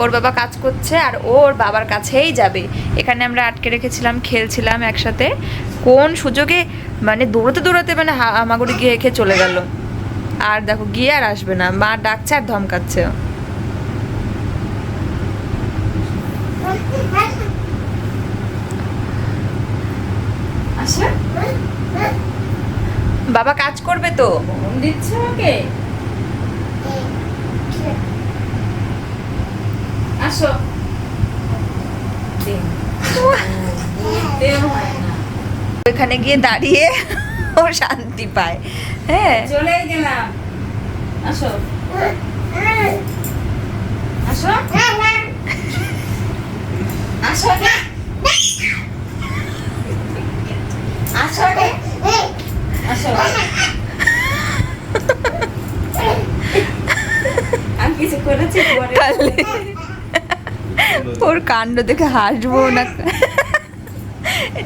ওর বাবা কাজ করছে আর ওর বাবার কাছেই যাবে। এখানে আমরা আটকে রেখেছিলাম, খেলছিলাম একসাথে। কোন সুযোগে? মানে দৌড়াতে দৌড়াতে মানে হামাগুড়ি গিয়ে খেয়ে চলে গেল। আর দেখো, গিয়ে আর আসবে না। মা ডাকছে আর ধমকাচ্ছে। বাবা কাজ করবে তো? দিচ্ছ আসো। ওইখানে গিয়ে দাঁড়িয়ে ও শান্তি পায়। হ্যাঁ। চলে গেলাম। আসো। আসো। আসো রে। আসো আমি কিছু করেছি পরে তাহলে ওর কাণ্ড দেখে হাসবো না।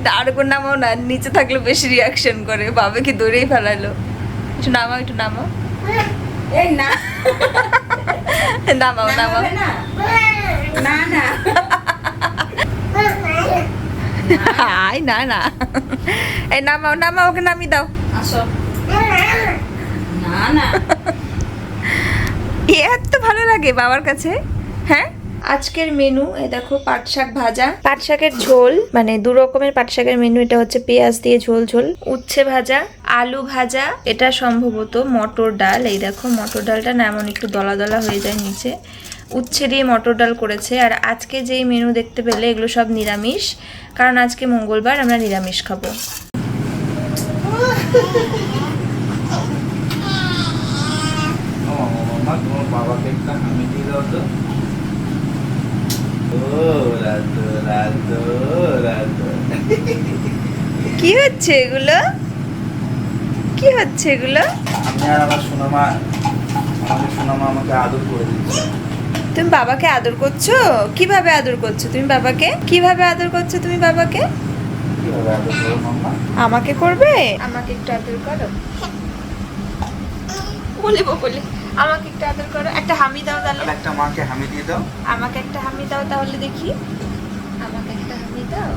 ডারকো নামাও না নিচে থাকলে বেশি রিয়াকশন করে বাবাকে দৌড়েই ফেলালো। একটু নামাও একটু নামাও। এই না। নামাও নামাও। না? না না। আয় না না। এই নামাও নামাও ওকে নামিয়ে দাও। আসো। না না। এ এত ভালো লাগে বাবার কাছে হ্যাঁ? আজকের মেনু এই দেখো পাট শাক ভাজা। পাট শাকের ঝোল মানে দু রকমের পাট শাকের মেনু এটা হচ্ছে পেঁয়াজ দিয়ে ঝোল ঝোল। উচ্ছে ভাজা, আলু ভাজা, এটা সম্ভবত মটর ডাল। এই দেখো মটর ডালটা না এমন একটু দলা দলা হয়ে যায় নিচে। উচ্ছে দিয়ে মটর ডাল করেছে। আর আজকে যেই মেনু দেখতে পেলে, এগুলো সব নিরামিষ। কারণ আজকে মঙ্গলবার, আমরা নিরামিষ খাব। বাবাকে একটা হামি দিয়ে দাও তো। কি হচ্ছে এগুলো? কি হচ্ছে এগুলো? আমি আর আমার সোনামা আমাকে সোনামা আমাকে আদর করে দিচ্ছে। তুমি বাবাকে আদর করছ? কীভাবে আদর করছ তুমি বাবাকে? কীভাবে আদর করছ তুমি বাবাকে? কীভাবে আদর করো মাম্মা? আমাকে করবে? আমাকে একটু আদর করো। বলে বলে। আমাকে একটা আদর করো। একটা হামি দাও তাহলে। একটা মাকে হামি দিয়ে দাও। আমাকে একটা হামি দাও তাহলে দেখি। আমাকে একটা হামি দাও।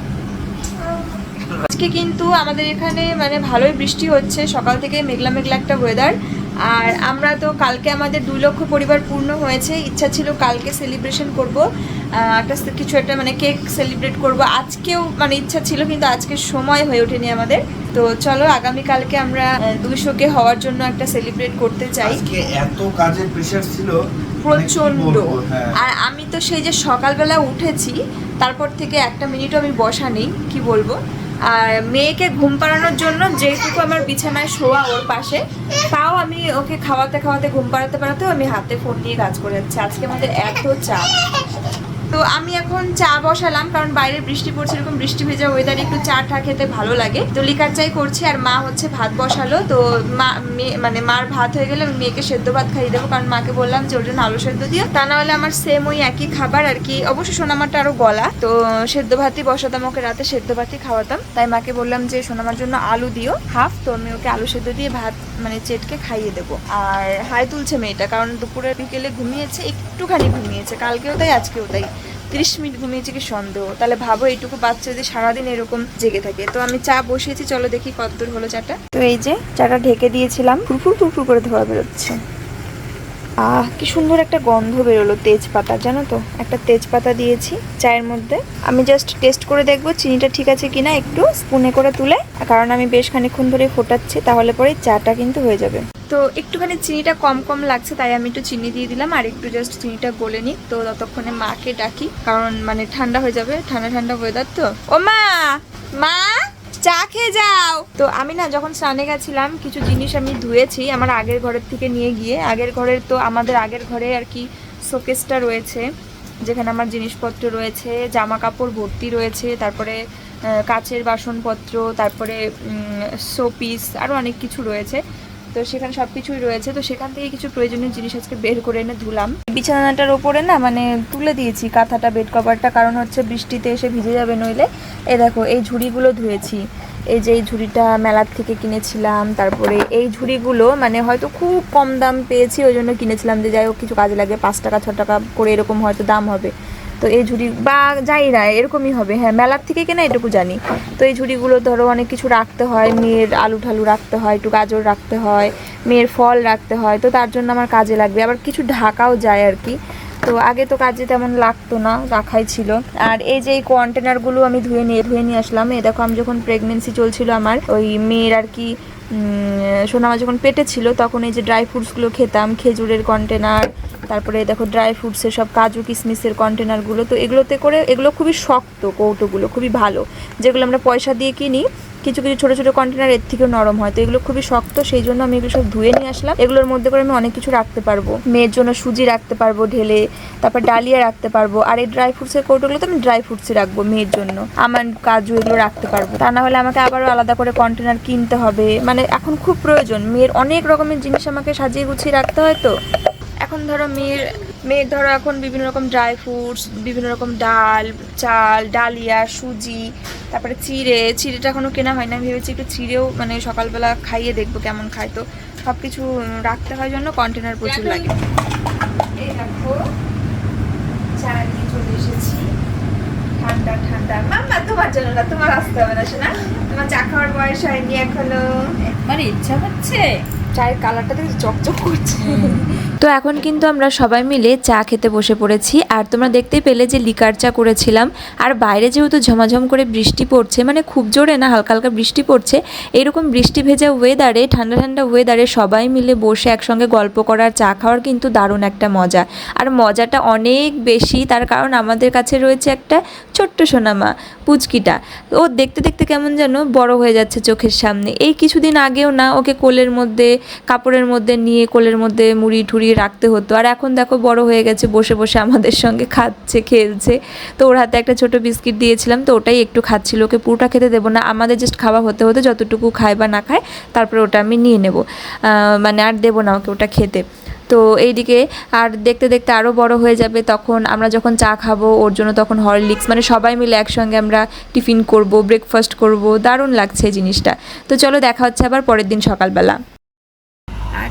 আজকে কিন্তু আমাদের এখানে মানে ভালোই বৃষ্টি হচ্ছে। সকাল থেকে মেঘলা মেঘলা একটা ওয়েদার আর আমরা তো কালকে আমাদের দুই লক্ষ পরিবার পূর্ণ হয়েছে। ইচ্ছা ছিল কালকে সেলিব্রেশন করব। একটা কিছু একটা মানে কেক সেলিব্রেট করব। আজকেও মানে ইচ্ছা ছিল কিন্তু আজকে সময় হয়ে ওঠেনি আমাদের। তো চলো আগামী কালকে আমরা দুইশোকে হওয়ার জন্য একটা সেলিব্রেট করতে চাই। এত কাজের প্রেশার ছিল মানে প্রচণ্ড হ্যাঁ। আর আমি তো সেই যে সকালবেলা উঠেছি তারপর থেকে একটা মিনিটও আমি বসা নেই কি বলব? আর মেয়েকে ঘুম পাড়ানোর জন্য যেটুকু আমার বিছানায় শোয়া ওর পাশে, তাও আমি ওকে খাওয়াতে খাওয়াতে ঘুম পাড়াতে পাড়াতেও আমি হাতে ফোন নিয়ে কাজ করে যাচ্ছি। আজকে আমাদের এত চাপ। তো আমি এখন চা বসালাম, কারণ বাইরে বৃষ্টি পড়ছে, এরকম বৃষ্টি ভেজা ওয়েদারে একটু চা টা খেতে ভালো লাগে। তো লিকার চাই করছি, আর মা হচ্ছে ভাত বসালো। তো মা মানে মার ভাত হয়ে গেলে আমি মেয়েকে সেদ্ধ ভাত খাইয়ে দেবো, কারণ মাকে বললাম যে ওর জন্য আলু সেদ্ধ দিও। তা না হলে আমার সেম ওই একই খাবার, আর কি। অবশ্য সোনামারটা আরও গলা। তো সেদ্ধ ভাতই বসাতাম, ওকে রাতে সেদ্ধ ভাতই খাওয়াতাম। তাই মাকে বললাম যে সোনামার জন্য আলু দিও হাফ তো আমি ওকে আলু সেদ্ধ দিয়ে ভাত মানে চেটকে খাইয়ে দেবো। আর হাই তুলছে মেয়েটা, কারণ দুপুরে বিকেলে ঘুমিয়েছে, একটুখানি ঘুমিয়েছে। কালকেও তাই, আজকেও তাই। তিরিশ মিনিট ঘুমিয়েছে কি সন্দেহ? তাহলে ভাবো এইটুকু বাচ্চা যদি সারাদিন এরকম জেগে থাকে। তো আমি চা বসিয়েছি, চলো দেখি কতদূর হলো চাটা। তো এই যে চাটা ঢেকে দিয়েছিলাম, ফুরফুর ফুরফুর করে ধোয়া বেরোচ্ছে। আহ, কি সুন্দর একটা গন্ধ বেরোলো তেজপাতা, জানো তো? একটা তেজপাতা দিয়েছি চায়ের মধ্যে। আমি জাস্ট টেস্ট করে দেখব চিনিটা ঠিক আছে কিনা, একটু স্পুনে করে তুলে। কারণ আমি বেশ খানিক্ষণ ধরে ফোটাচ্ছি, তাহলে পরে চাটা কিন্তু হয়ে যাবে। তো একটুখানি চিনিটা কম কম লাগছে, তাই আমি একটু চিনি দিয়ে দিলাম। আর একটু জাস্ট চিনিটা গলে নিই তো ততক্ষণে মাকে ডাকি, কারণ মানে ঠান্ডা হয়ে যাবে, ঠান্ডা ঠান্ডা ওয়েদার তো। ও মা! মা, চা খেয়ে যাও! তো আমি না যখন স্নানে গেছিলাম, কিছু জিনিস আমি ধুয়েছি আমার আগের ঘরের থেকে নিয়ে গিয়ে। আগের ঘরের তো আমাদের আগের ঘরে আর কি শোকেসটা রয়েছে, যেখানে আমার জিনিসপত্র রয়েছে জামা কাপড় ভর্তি রয়েছে, তারপরে কাচের বাসনপত্র, তারপরে শোপিস আরও অনেক কিছু রয়েছে। তো সেখানে সব কিছুই রয়েছে, তো সেখান থেকে কিছু প্রয়োজনীয় জিনিস আজকে বের করে এনে ধুলাম। বিছানাটার ওপরে না মানে তুলে দিয়েছি কাঁথাটা বেড কভারটা কারণ হচ্ছে বৃষ্টিতে এসে ভিজে যাবে নইলে। এ দেখো, এই ঝুড়িগুলো ধুয়েছি। এই যে এই ঝুড়িটা মেলার থেকে কিনেছিলাম, তারপরে এই ঝুড়িগুলো মানে হয়তো খুব কম দাম পেয়েছি, ওই জন্য কিনেছিলাম যে যাই হোক কিছু কাজে লাগে, পাঁচ টাকা, ছ টাকা করে এরকম হয়তো দাম হবে। তো এই ঝুড়ি, বা যাই না, এরকমই হবে। হ্যাঁ মেলার থেকে কেনা এটুকু জানি। তো এই ঝুড়িগুলো ধরো অনেক কিছু রাখতে হয়, মেয়ের আলু ঠালু রাখতে হয়, একটু গাজর রাখতে হয়, মেয়ের ফল রাখতে হয়, তো তার জন্য আমার কাজে লাগবে। আবার কিছু ঢাকাও যায় আর কি। তো আগে তো কাজে তেমন লাগতো না, রাখাই ছিল। আর এই যে এই কন্টেনারগুলো আমি ধুয়ে নিয়ে ধুয়ে নিয়ে আসলাম, এ দেখো আমি যখন প্রেগনেন্সি চলছিল আমার, ওই মেয়ের আর কি সোনামা যখন পেটে ছিল, তখন এই যে ড্রাই ফ্রুটসগুলো খেতাম, খেজুরের কন্টেনার তারপরে দেখো ড্রাই ফ্রুটসের সব কাজু কিশমিশের কন্টেনারগুলো তো এগুলোতে করে, এগুলো খুবই শক্ত কৌটোগুলো, খুবই ভালো। যেগুলো আমরা পয়সা দিয়ে কিনি কিছু কিছু ছোটো ছোটো কন্টেনার এর থেকেও নরম হয়। তো এগুলো খুবই শক্ত, সেই জন্য আমি এগুলো সব ধুয়ে নিয়ে আসলাম। এগুলোর মধ্যে করে আমি অনেক কিছু রাখতে পারব। মেয়ের জন্য সুজি রাখতে পারব, ঢেলে, তারপর ডালিয়া রাখতে পারব। আর এই ড্রাই ফ্রুটসের কৌটোগুলো তো আমি ড্রাই ফ্রুটসই রাখব মেয়ের জন্য। আমার কাজু এগুলো রাখতে পারব। তা না হলে আমাকে আবারও আলাদা করে কন্টেনার কিনতে হবে। মানে এখন খুব প্রয়োজন। মেয়ের অনেক রকমের জিনিস আমাকে সাজিয়ে গুছিয়ে রাখতে হয় তো। এখন ধরো মেয়ের মেয়ের ধরো এখন বিভিন্ন রকম ড্রাই ফ্রুটস বিভিন্ন রকম ডাল চাল ডালিয়া সুজি তারপরে চিড়ে। চিড়েটা এখনও কেনা হয় না আমি ভেবেছি একটু চিড়েও মানে সকালবেলা খাইয়ে দেখব কেমন খায়। তো সব কিছু রাখতে হয় জন্য কন্টেনার প্রচুর লাগে। এই দেখো চা নিয়ে চলে এসেছি। ঠান্ডা ঠান্ডা। মাম্মা তোমার জন্য না তোমার আসতে হবে না শোনা। তোমার চা খাওয়ার বয়স হয়নি এখনও। ইচ্ছা হচ্ছে। চায়ের কালারটা দেখে চকচক করছে। তো এখন কিন্তু আমরা সবাই মিলে চা খেতে বসে পড়েছি, আর তোমরা দেখতেই পেলে যে লিকার চা করেছিলাম, আর বাইরে যেহেতু ঝমাঝম করে বৃষ্টি পড়ছে মানে খুব জোরে না, হালকা হালকা বৃষ্টি পড়ছে, এরকম বৃষ্টি ভেজা ওয়েদারে ঠান্ডা ঠান্ডা ওয়েদারে সবাই মিলে বসে একসঙ্গে গল্প করার চা খাওয়ার কিন্তু দারুণ একটা মজা। আর মজাটা অনেক বেশি, তার কারণ আমাদের কাছে রয়েছে একটা ছোট্ট সোনামা, পুচকিটা। ও দেখতে দেখতে কেমন যেন বড় হয়ে যাচ্ছে চোখের সামনে। এই কিছুদিন আগেও না, ওকে কোলের মধ্যে কাপড়ের মধ্যে নিয়ে, কোলের মধ্যে মুড়ি ঠুড়ি রাখতে হতো। আর এখন দেখো বড় হয়ে গেছে, বসে বসে আমাদের সঙ্গে খাচ্ছে, খেলছে। তো ওর হাতে একটা ছোট বিস্কিট দিয়েছিলাম, তো ওটাই একটু খাচ্ছিল। ওকে পুরোটা খেতে দেবো না, আমাদের জাস্ট খাওয়া হতে হতে যতটুকু খায় বা না খায়, তারপরে ওটা আমি নিয়ে নেব। মানে আর দেবো না ওকে ওটা খেতে। তো এইদিকে আর দেখতে দেখতে আরও বড় হয়ে যাবে, তখন আমরা যখন চা খাব, ওর জন্য তখন হরলিক্স মানে সবাই মিলে একসঙ্গে আমরা টিফিন করব ব্রেকফাস্ট করব। দারুণ লাগছে জিনিসটা। তো চলো দেখা হচ্ছে আবার পরের দিন সকালবেলা।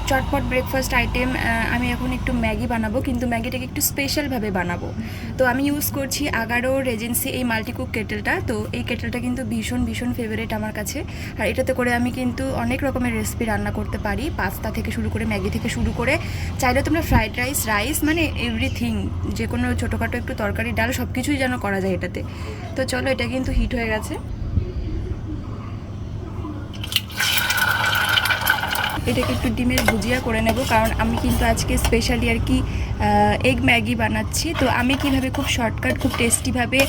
চটপট ব্রেকফাস্ট আইটেম আমি এখন একটু ম্যাগি বানাবো, কিন্তু ম্যাগিটাকে একটু স্পেশালভাবে বানাবো। তো আমি ইউজ করছি আগারো রেজেন্সি এই মাল্টিকুক কেটেলটা তো এই কেটেলটা কিন্তু ভীষণ ভীষণ ফেভারিট আমার কাছে। আর এটাতে করে আমি কিন্তু অনেক রকমের রেসিপি রান্না করতে পারি। পাস্তা থেকে শুরু করে ম্যাগি থেকে শুরু করে। চাইলে তোমরা ফ্রাইড রাইস রাইস মানে এভরিথিং যে কোনো ছোটোখাটো একটু তরকারি, ডাল সব কিছুই যেন করা যায় এটাতে। তো চলো, এটা কিন্তু হিট হয়ে গেছে। এটাকে একটু ডিমের ভুজিয়া করে নেব, কারণ আমি কিন্তু আজকে স্পেশালি আর কি এগ ম্যাগি বানাচ্ছি। তো আমি কীভাবে খুব শর্টকাট খুব টেস্টিভাবে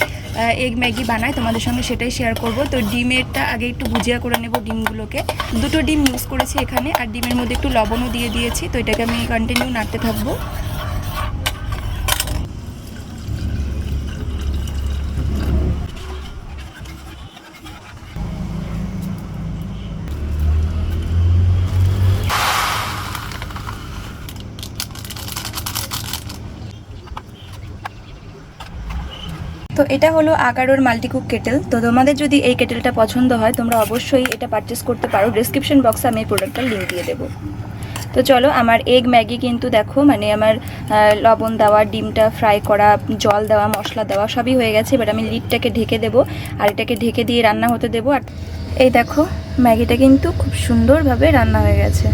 এগ ম্যাগি বানাই তোমাদের সঙ্গে সেটাই শেয়ার করব। তো ডিমেরটা আগে একটু ভুজিয়া করে নেব ডিমগুলোকে। দুটো ডিম ইউজ করেছি এখানে, আর ডিমের মধ্যে একটু লবণও দিয়ে দিয়েছি। তো এটাকে আমি কন্টিনিউ নাড়তে থাকব। এটা হলো আগারোর মাল্টিকুক কেটেল। তো তোমাদের যদি এই কেটেলটা পছন্দ হয়, তোমরা অবশ্যই এটা পারচেস করতে পারো। ডিসক্রিপশন বক্সে আমি এই প্রোডাক্টটার লিঙ্ক দিয়ে দেবো। তো চলো, আমার এগ ম্যাগি কিন্তু দেখো মানে আমার লবণ দেওয়া, ডিমটা ফ্রাই করা, জল দেওয়া, মশলা দেওয়া, সবই হয়ে গেছে। এবার আমি লিডটাকে ঢেকে দেবো আর এটাকে ঢেকে দিয়ে রান্না হতে দেবো। আর এই দেখো, ম্যাগিটা কিন্তু খুব সুন্দরভাবে রান্না হয়ে গেছে।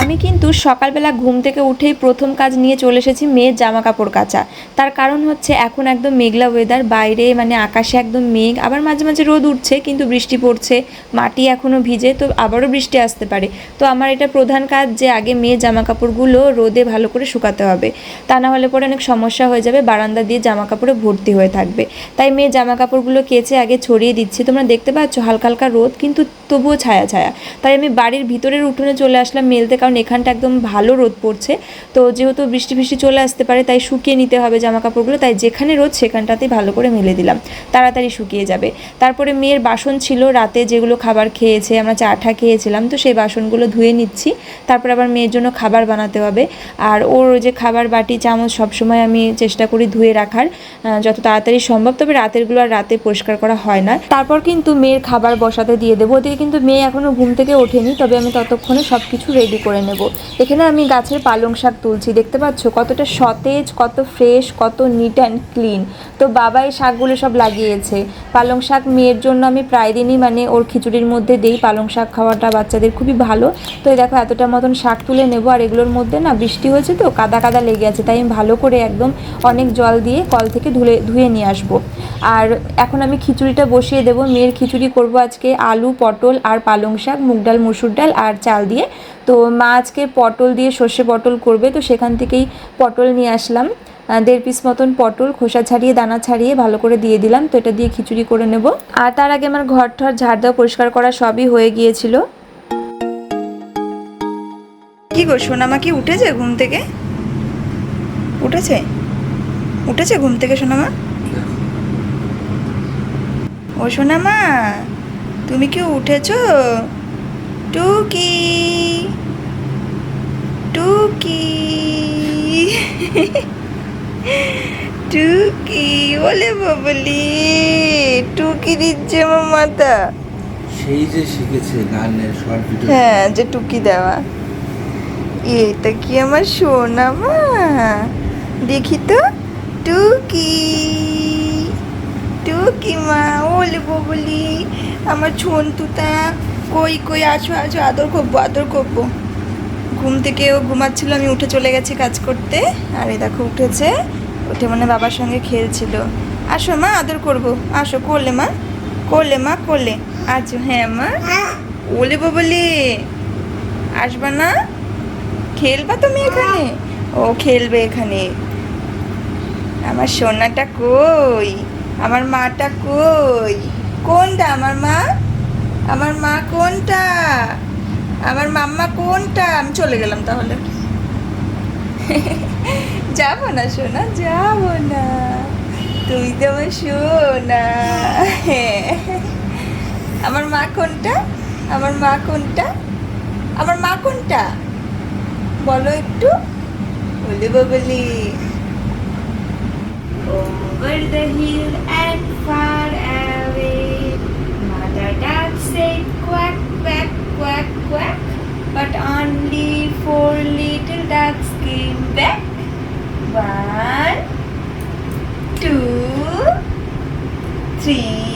আমি কিন্তু সকালবেলা ঘুম থেকে উঠেই প্রথম কাজ নিয়ে চলে এসেছি মেয়ের জামা কাপড় কাচা। তার কারণ হচ্ছে এখন একদম মেঘলা ওয়েদার বাইরে মানে আকাশে একদম মেঘ, আবার মাঝে মাঝে রোদ উঠছে কিন্তু বৃষ্টি পড়ছে, মাটি এখনও ভিজে, তো আবারও বৃষ্টি আসতে পারে। তো আমার এটা প্রধান কাজ যে আগে মেয়ের জামা কাপড়গুলো রোদে ভালো করে শুকাতে হবে। তা না হলে পরে অনেক সমস্যা হয়ে যাবে, বারান্দা দিয়ে জামা কাপড়ে ভর্তি হয়ে থাকবে। তাই মেয়ের জামা কাপড়গুলো কেচে আগে ছড়িয়ে দিচ্ছি। তোমরা দেখতে পাচ্ছ হালকা হালকা রোদ, কিন্তু তবুও ছায়া ছায়া। তাই আমি বাড়ির ভিতরের উঠোনে চলে আসলাম, মেলতে কারণ এখানটা একদম ভালো রোদ পড়ছে। তো যেহেতু বৃষ্টি ফৃষ্টি চলে আসতে পারে, তাই শুকিয়ে নিতে হবে জামা কাপড়গুলো তাই যেখানে রোদ, সেখানটাতেই ভালো করে মেলে দিলাম। তাড়াতাড়ি শুকিয়ে যাবে। তারপরে মেয়ের বাসন ছিল রাতে যেগুলো খাবার খেয়েছে, আমরা চা খেয়েছিলাম, তো সেই বাসনগুলো ধুয়ে নিচ্ছি। তারপর আবার মেয়ের জন্য খাবার বানাতে হবে। আর ওর যে খাবার বাটি, চামচ সবসময় আমি চেষ্টা করি ধুয়ে রাখার যত তাড়াতাড়ি সম্ভব। তবে রাতেরগুলো আর রাতে পরিষ্কার করা হয় না। তারপর কিন্তু মেয়ের খাবার বসাতে দিয়ে দেবো। ওদিকে কিন্তু মেয়ে এখনও ঘুম থেকে ওঠেনি, তবে আমি ততক্ষণে সব কিছু রেডি করে নেব। এখানে আমি গাছের পালং শাক তুলছি। দেখতে পাচ্ছ কতটা সতেজ, কত ফ্রেশ, কত নিট অ্যান্ড ক্লিন তো বাবা এই শাকগুলো সব লাগিয়েছে। পালং শাক মেয়ের জন্য আমি প্রায় দিনই মানে ওর খিচুড়ির মধ্যে দেই। পালং শাক খাওয়াটা বাচ্চাদের খুবই ভালো। তো এই দেখো এতটা মতন শাক তুলে নেব। আর এগুলোর মধ্যে না বৃষ্টি হয়েছে তো, কাদা কাদা লেগে আছে। তাই আমি ভালো করে একদম অনেক জল দিয়ে কল থেকে ধুলে, ধুয়ে নিয়ে আসব। আর এখন আমি খিচুড়িটা বসিয়ে দেবো। মেয়ের খিচুড়ি করব আজকে আলু, পটল আর পালং শাক, মুগ ডাল, মুসুর ডাল আর চাল দিয়ে। তো মা আজকে পটল দিয়ে সর্ষে পটল করবে, তো সেখান থেকেই পটল নিয়ে আসলাম। দেড় পিস মতন পটল, খোসা ছাড়িয়ে, দানা ছাড়িয়ে ভালো করে দিয়ে দিলাম, তো এটা দিয়ে খিচুড়ি করে নেব। আর তার আগে আমার ঘর ঠর ঝাড় দেওয়া পরিষ্কার করা সবই হয়ে গিয়েছিল। কি গো, সোনামা কি উঠেছে ঘুম থেকে? উঠেছে? উঠেছে ঘুম থেকে সোনামা? ও সোনামা, তুমি কি উঠেছো? টুকি টুকি টুকি ওলে বাবলি টুকি দিচ্ছে আমার মাথা। সেই যে শিখেছে গানের শর্ট ভিডিও হ্যাঁ যে টুকি দেওয়া। এটা কি আমার সোনা মা? দেখি তো। টুকি টুকি মা ওলে ববলি আমার ছন্তুতা কই কই আসো আসো আদর করব আদর করব। ঘুম থেকে ও ঘুমাচ্ছিল, আমি উঠে চলে গেছি কাজ করতে। আর এ দেখো, উঠেছে। উঠে মানে বাবার সঙ্গে খেলছিল। আসো মা, আদর করব। আসো, করলে মা? করলে মা, করলে। আছো হ্যাঁ মা? ওলে ববলি। আসবা না? খেলবা তুমি এখানে? ও খেলবে এখানে। আমার সোনাটা কই? আমার মাটা কই? কোনটা আমার মা? আমার মা কোনটা? আমার মাম্মা কোনটা? আমি চলে গেলাম তাহলে। যাব না, সোনা, যাব না। তুই তো আমার সোনা। আমার মা কোনটা? আমার মা কোনটা? আমার মা কোনটা? বলো একটু। বলে ববলি Over the hill But only four little ducks came back. One, two, three,